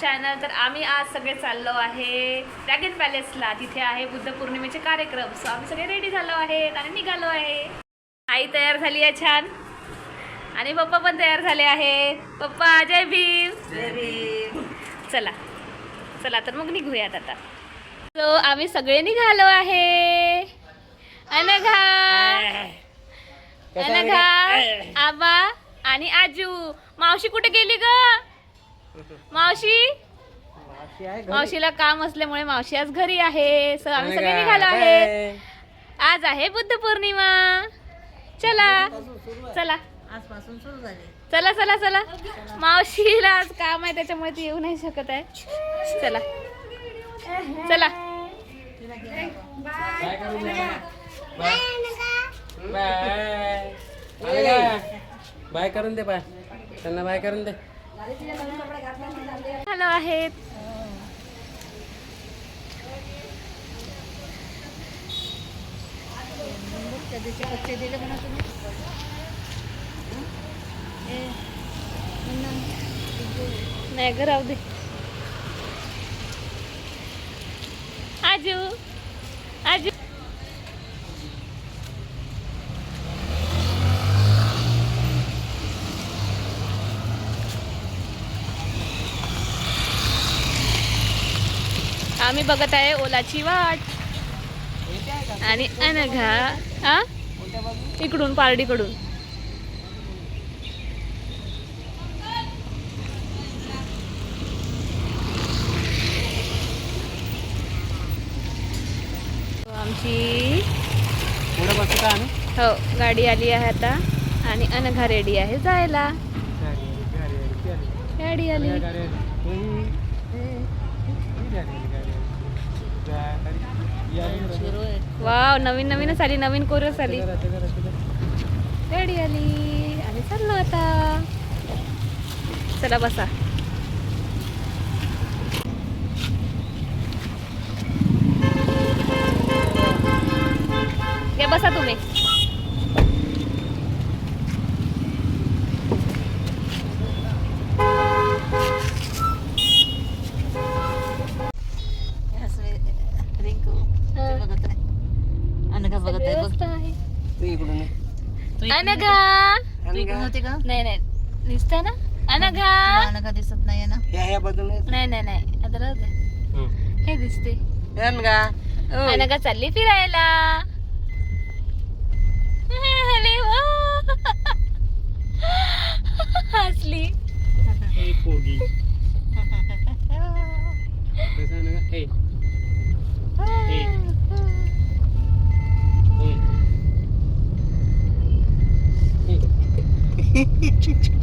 Channel तर आम्ही आज सगळे चाललो आहे ड्रॅगन पॅलेसला तिथे आहे बुद्ध पौर्णिमेचे कार्यक्रम. सो आम्ही सगळे रेडी झालो आहेत आणि निघालो आहे. आई तयार झाली आहे छान. आणि पप्पा पण तयार झाले आहेत. पप्पा जय भीम. चला. चला तर मग निघूयात आता. सो आम्ही सगळे निघालो आहे. अनघा अनघा आबा आणि आजू. मावशी कुठे गेली ग? मावशी? मावशीला काम असल्यामुळे मावशी आज घरी आहे. सो आम्ही सगळे निघालो आहे आज आहे बुद्ध पौर्णिमा. चला. चला. आजपासून सुरू झाले. चला चला चला. मावशीला आज काम आहे त्याच्यामुळे ती येऊ नाही शकत आहे. चला. चला. बाय करून दे बाय. त्यांना बाय करून दे. हॅलो आहेत. म्हणा तुम्ही नाही ग राहू दे. आजू आजू. आम्ही बघत आहे ओलाची वाट. आणि अनघा हा? इकडून पारडीकडून आमची हो गाडी आली आहे आता. आणि अनघा रेडी आहे जायला. गाडी आली. वाव नवीन नवीनच आली नवीन कोरस आली गाडी आली आणि चाललो आता. चला बसा. या बसा तुम्ही असं रिंकू ते बघत आहे अनघा बघत आहे बघ व्यवस्था आहे. तू इकडून ये. तू इकडून अनघा. होती का? नाही नाही. दिसतंय ना? अनघा. अनघा दिसत नाहीये ना. ह्या ह्या बाजूने. नाही नाही नाही. आता राहू दे. हम्म. हे दिसते ओय. अनघा. चालली फिरायला. अरे वा. हसली पोगी. Tchau, tchau.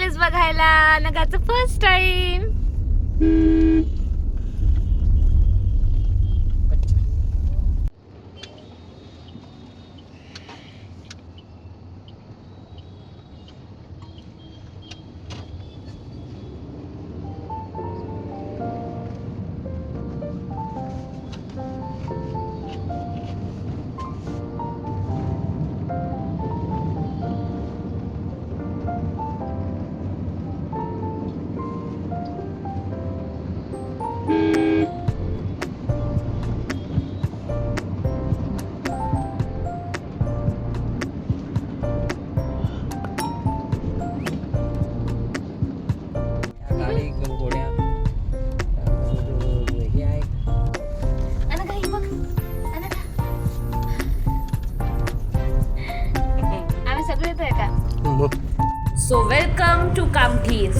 पॅलेस बघायला. नगाचं फर्स्ट टाइम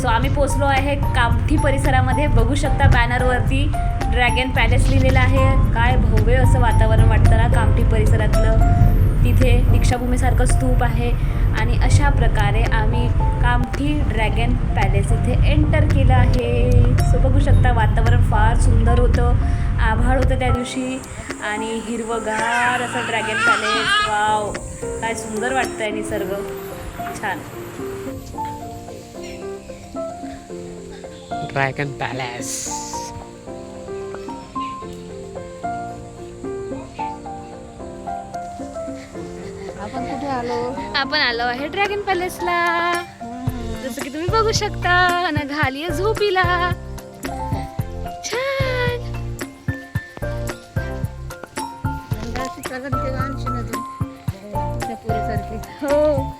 सो आम्ही पोचलो आहे कामठी परिसरामध्ये. बघू शकता बॅनरवरती ड्रॅगन पॅलेस लिहिलेलं आहे. काय भव्य असं वातावरण वाटतं ना कामठी परिसरातलं. तिथे दीक्षाभूमीसारखं स्तूप आहे. आणि अशा प्रकारे आम्ही कामठी ड्रॅगन पॅलेस इथे एंटर केलं आहे. सो बघू शकता वातावरण फार सुंदर होतं. आभाळ होतं त्या दिवशी. आणि हिरवगार असं ड्रॅगन पॅलेस वाव काय सुंदर वाटतं आहे निसर्ग. छान. ड्रॅगन पॅलेस आपण कुठे आलो? आपण आलो आहे ड्रॅगन पॅलेसला जसं की तुम्ही बघू शकता आणि घाली आहे झोपीला छान हो.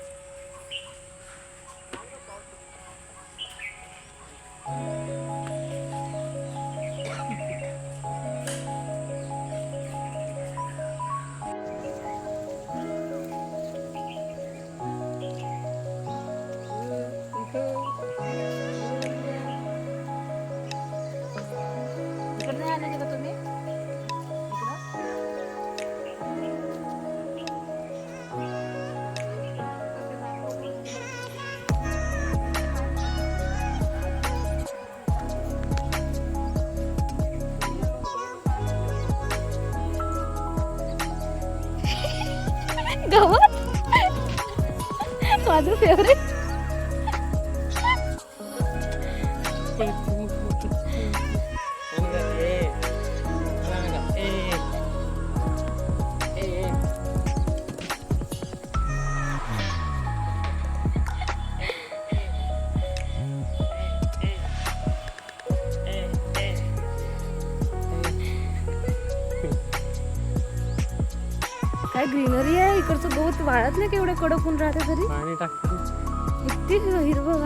favorite ग्रीनरी आहे. इकडचं गवत वाळत नाही केवढं कडक होऊन राहते तरी? पाणी टाकतो. किती हिरवं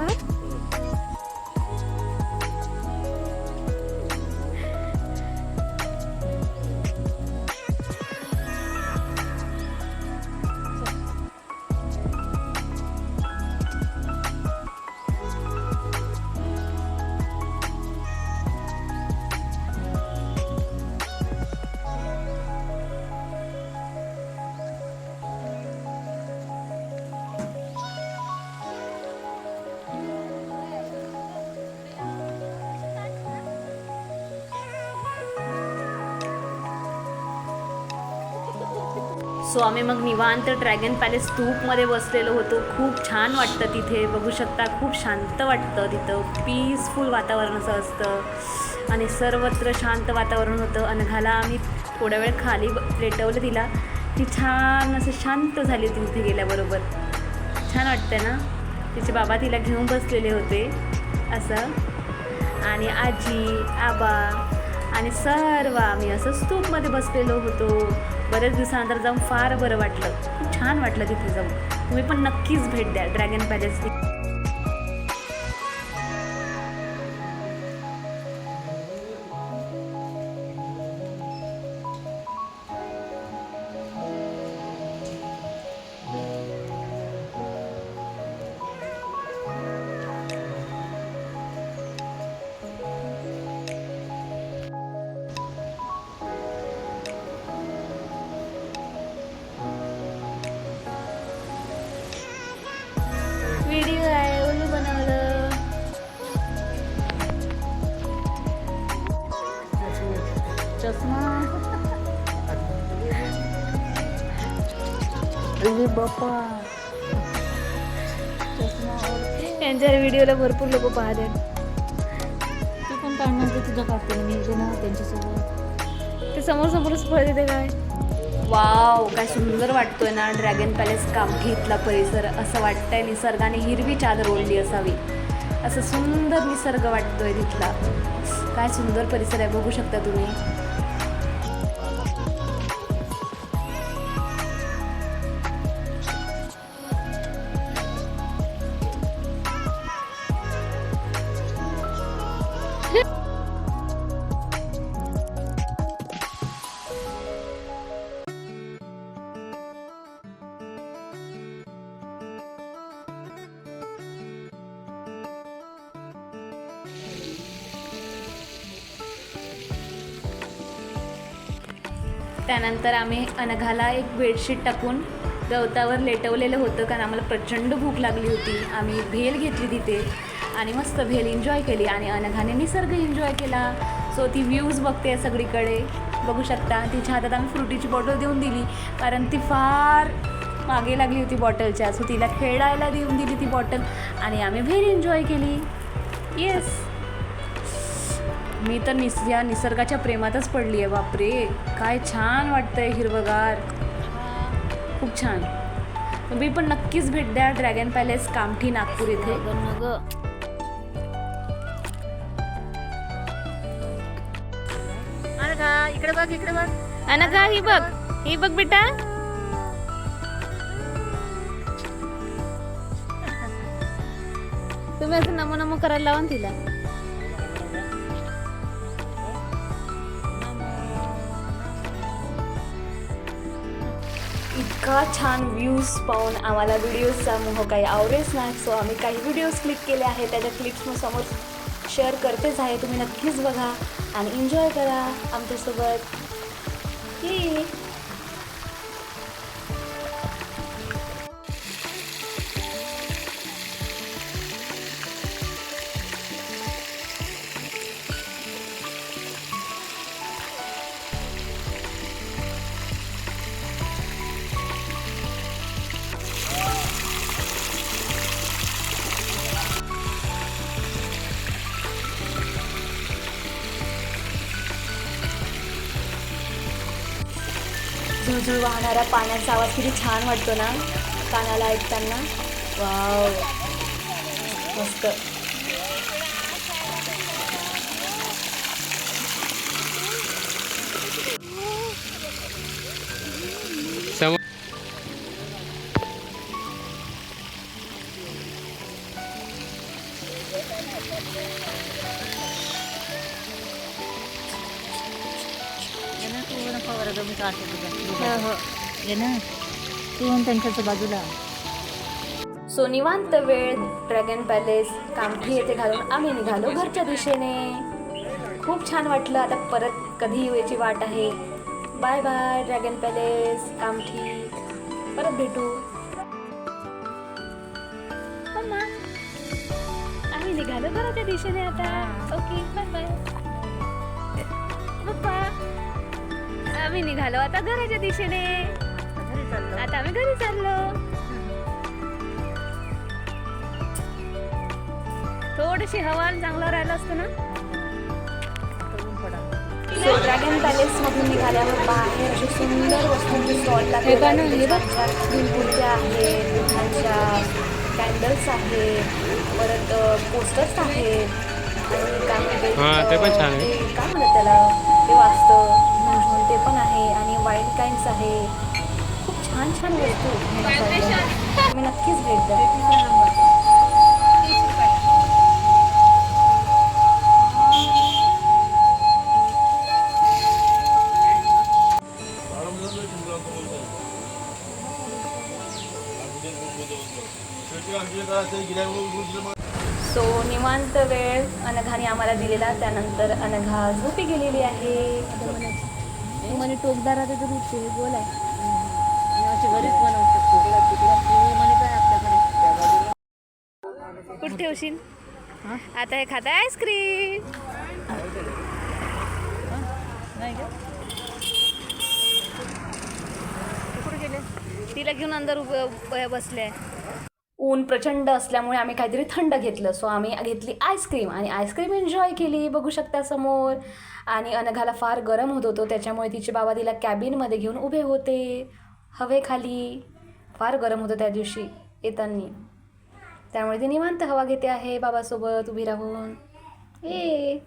सो आम्ही मग निवांत ड्रॅगन पॅलेस स्तूपमध्ये बसलेलो होतो. खूप छान वाटतं तिथे. बघू शकता खूप शांत वाटतं तिथं. पीसफुल वातावरण असं असतं. आणि सर्वत्र शांत वातावरण होतं. अनघाला आम्ही थोड्या वेळ खाली ब- लेटवलं तिला. ती छान असं शांत झाली होती तिथे गेल्याबरोबर. छान वाटतं ना? तिचे बाबा तिला घेऊन बसलेले होते. असं. आणि आजी आबा आणि सर्व आम्ही असं स्तूपमध्ये बसलेलो होतो. बरेच दिवसानंतर जाऊन फार बरं वाटलं. खूप छान वाटलं तिथे जाऊन. तुम्ही पण नक्कीच भेट द्या ड्रॅगन पॅलेसची चष्मा अरे बाप्पा चष्मा यांच्या व्हिडिओला भरपूर लोक पाहतात तू पण काढणार ते तुझं काढते मी येते ना त्यांच्यासोबत. ते समोर समोरच फळ देते काय? वाव काय सुंदर वाटतोय ना. ड्रॅगन पॅलेस कामठी इथला परिसर. असं वाटतंय निसर्गाने हिरवी चादर ओढली असावी. असं सुंदर निसर्ग वाटतोय तिथला. काय सुंदर परिसर आहे. बघू शकता तुम्ही. त्यानंतर आम्ही अनघाला एक बेडशीट टाकून गवतावर लेटवलेलं होतं कारण आम्हाला प्रचंड भूक लागली होती. आम्ही भेल घेतली तिथे आणि मस्त भेल एन्जॉय केली आणि अनघाने निसर्ग एन्जॉय केला. सो ती व्ह्यूज बघते सगळीकडे. बघू शकता तिच्या हातात आम्ही फ्रुटीची बॉटल देऊन दिली कारण ती फार मागे लागली होती बॉटलच्या सो तिला खेळायला देऊन दिली ती बॉटल आणि आम्ही भेल एन्जॉय केली. येस मी तर निस या निसर्गाच्या प्रेमातच पडली आहे बापरे. काय छान वाटतंय हिरवगार. खूप छान. तुम्ही पण नक्कीच भेट द्या ड्रॅगन पॅलेस कामठी नागपूर इथे. मग अरे का इकडे बघ इकडे बघ. अनघा ही बघ. ही बघ बेटा. तुम्ही असं नमो नमो करायला लावा ना तिला. इतका छान व्ह्यूज पाहून आम्हाला व्हिडिओजचा मोह काही आवडेच नाही. सो आम्ही काही व्हिडिओज क्लिक केले आहेत. त्याच्या क्लिप्स मी समोर शेअर करतेच आहे. तुम्ही नक्कीच बघा आणि एन्जॉय करा आमच्यासोबत. ही झुळझुळ वाहणारा पाण्याचा आवाज किती छान वाटतो ना. कानाला ऐकताना. वाव. मस्त. तू त्यांच्याच्या बाजूला. सो निवांत वेळ ड्रॅगन पॅलेस कामठी येथे घालून आम्ही निघालो घरच्या दिशेने. खूप छान वाटलं. आता परत कधी यायची वाट आहे. Bye bye dragon palace Kamthi. परत भेटू. मम्मा आम्ही निघालो घराच्या दिशेने आता. Okay bye bye. आम्ही निघालो आता घराच्या दिशेने. घरी चाललो आता आम्ही घरी चाललो. थोडीशी हवा चांगलं राहिलं असतं ना? ड्रॅगन पॅलेस मधून निघाल्यावर बाहेर असे सुंदर वस्तूंचे स्टॉल लागले मूर्त्या आहेत बुद्धांच्या कॅन्डल्स आहेत परत पोस्टर्स आहेत. आणि काय म्हणते हां, ते पण छान आहे. ते काय म्हणतात त्याला? ते वाचतं. ते पण आहे आणि वाईल्ड काइंड्स आहे. खूप छान छान वस्तू मी नक्कीच भेट द्या. सो निवांत वेळ अनघाने आम्हाला दिलेला. त्यानंतर अनघा झोपी गेलेली आहे. म्हणे टोकदार आता तर उठते गोल आहे. मी अशी घरीच बनवू शकतो हे म्हणे काय आपल्याकडे? कुठे ठेवशील? हा? आता हे खात आईस्क्रीम. नाही तिला घेऊन अंदर उभं बसले ऊन प्रचंड असल्यामुळे आम्ही काहीतरी थंड घेतलं. सो आम्ही घेतली आईस्क्रीम आणि आईस्क्रीम एन्जॉय केली बघू शकता समोर. आणि अनघाला फार गरम होत होतो त्याच्यामुळे तिचे बाबा तिला कॅबिनमध्ये घेऊन उभे होते. हवेखाली फार गरम होतं त्या दिवशी येताना. त्यामुळे ती निवांत हवा घेते आहे बाबासोबत उभी राहून. ए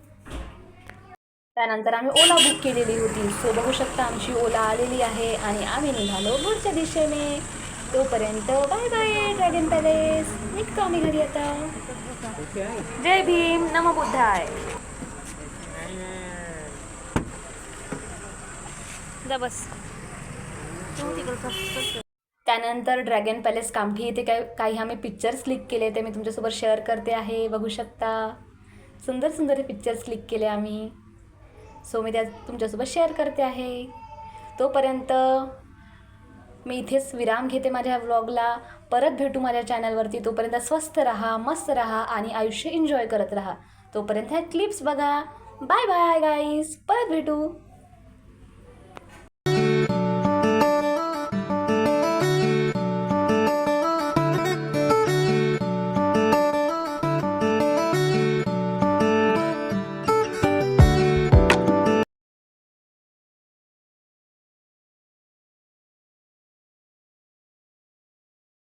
त्यानंतर आम्ही ओला बुक केलेली होती. सो बघू शकता आमची ओला आलेली आहे आणि आम्ही निघालो पुढच्या दिशेने. तोपर्यंत बाय बाय ड्रॅगन पॅलेस निघतो आम्ही घरी आता. जय भीम नम बुद्धाय. जा बस. त्यानंतर ड्रॅगन पॅलेस कामठी येथे काही काही आम्ही पिक्चर्स क्लिक केले ते मी तुमच्यासोबत शेअर करते आहे. बघू शकता. सुंदर सुंदर पिक्चर्स क्लिक केले आम्ही. सो मी त्या तुमच्यासोबत शेअर करते आहे. तोपर्यंत मी इथेच विराम घेते माझ्या व्लॉगला परत भेटू माझ्या चॅनलवरती तोपर्यंत स्वस्थ राहा मस्त राहा आणि आयुष्य एन्जॉय करत राहा. तोपर्यंत ह्या क्लिप्स बघा. बाय बाय गाईज परत भेटू.